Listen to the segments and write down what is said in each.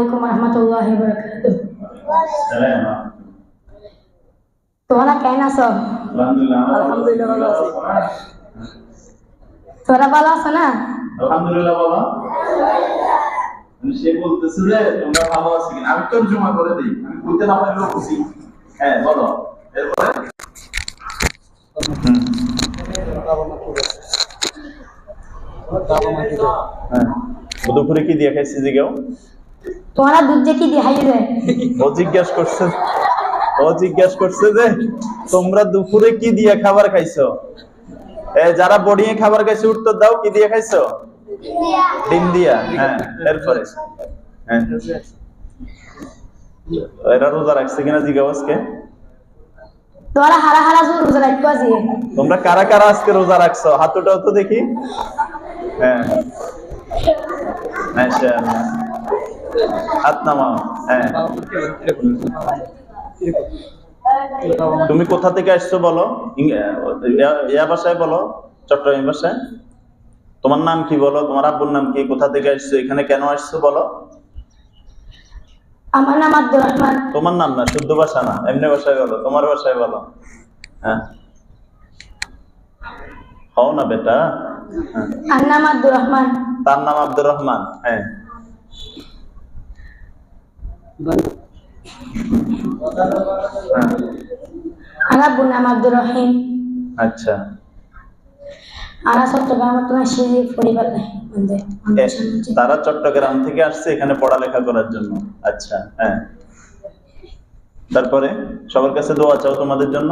আলাইকুম রহমতুল্লাহ বরকাত তোমরা কেন আছো? আলহামদুলিল্লাহ আলহামদুলিল্লাহ ভালো আছি। তোরা ভালো আছো না? আলহামদুলিল্লাহ বাবা। সে বলতেছে যে তোমরা ভালো আছো কিনা? আমি তর্জমা করে দিই। আমি বুঝতে না পারলেও খুশি হ্যাঁ বলো। এরপরে? হ্যাঁ। দুপুরে কি দিয়ে খাইছে জিগাও? তোমরা দুধ যে কি যায় ও জিজ্ঞেস করছে ও জিজ্ঞেস করছে যে তোমরা দুপুরে কি দিয়ে খাবার খাইছো? এ যারা বড়িয়ে খাবার খাইছে উত্তর দাও কি দিয়ে খাইছো? ডিম দিয়া হ্যাঁ এরপরে। হ্যাঁ। এরা রোজা রাখছে কিনা জিজ্ঞাসা আজকে? তোমরা হারা হারা জোর রোজা রাখতে আছি তোমরা কারা কারা আজকে রোজা রাখছো? হাত উঠাও তো দেখি। হ্যাঁ। মাশাআল্লাহ। হাত নামাও হ্যাঁ। তুমি কোথা থেকে আসছো বলো? ইয়া- ভাষায় বলো চট্টগ্রাম ভাষায় তোমার নাম কি বলো? তোমার আব্বুর নাম কি? কোথা থেকে আসছো? এখানে কেন আসছো বলো? আমার নাম আব্দুর রহমান। তোমার নাম না শুদ্ধ ভাষা না এমনি ভাষায় বলো তোমার ভাষায় বলো। হ্যাঁ। হও না বেটা। হ্যাঁ। আর নাম আব্দুর রহমান। তার নাম আব্দুর রহমান হ্যাঁ। নাম আব্দুর রহিম। আচ্ছা। তারা চট্টগ্রাম থেকে আসছে এখানে পড়ালেখা করার জন্য। আচ্ছা হ্যাঁ। তারপরে সবার কাছে দোয়া চাও তোমাদের জন্য?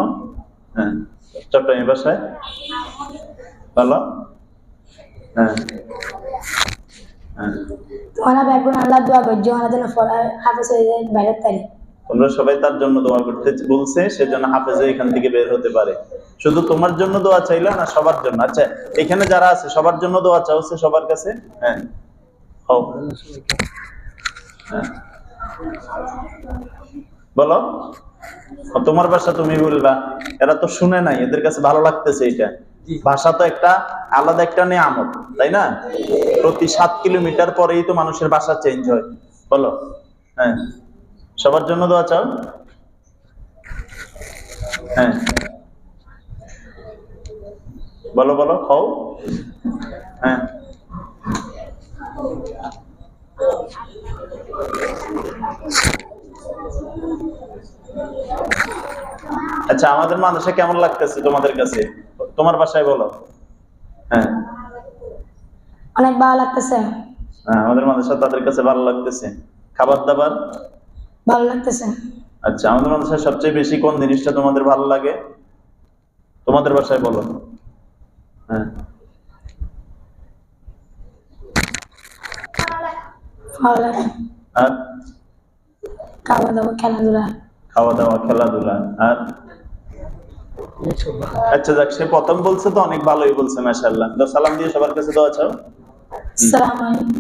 হ্যাঁ। চট্টগ্রাম ভাষায় বলো হ্যাঁ। তোমরা বেগুন আল্লাহ দোয়া করছ যেন হাফেজ হয়ে যায় তোমরা সবাই তার জন্য দোয়া করতে বলছে, সেজন্য হাফেজে এখান থেকে বের হতে পারে। শুধু তোমার জন্য দোয়া চাইলে না, সবার জন্য? আচ্ছা এখানে যারা আছে, সবার জন্য দোয়া চাওছে সবার কাছে? হ্যাঁ। হ্যাঁ। বলো। তোমার ভাষা তুমি বলবা। এরা তো শুনে নাই, এদের কাছে ভালো লাগতেছে এটা। ভাষা তো একটা আলাদা একটা নিয়ামত, তাই না? প্রতি সাত কিলোমিটার পরেই তো মানুষের ভাষা চেঞ্জ হয়। বলো। হ্যাঁ। সবার জন্য দোয়া চাও? হ্যাঁ। বলো বলো, খাও। হ্যাঁ। আচ্ছা আমাদের মানুষে কেমন লাগতেছে তোমাদের কাছে? তোমার বাসায় বলো। হ্যাঁ। অনেক ভালো লাগতেছে। হ্যাঁ আমাদের মানুষের তাদের কাছে ভালো লাগতেছে। খাবার দাবার? ভালো লাগতেছে। আচ্ছা আমাদের মানুষের সবচেয়ে বেশি কোন জিনিসটা তোমাদের ভালো লাগে? তোমাদের বাসায় বলো। হ্যাঁ। আর? খাওয়া দাওয়া খেলাধুলা। খাওয়া দাওয়া খেলাধুলা। আর? আচ্ছা যাক সে প্রথম বলছে তো অনেক ভালোই বলছে মাশাআল্লাহ। সালাম দিয়ে সবার কাছে দোয়া চাও। সালাম আলাইকুম।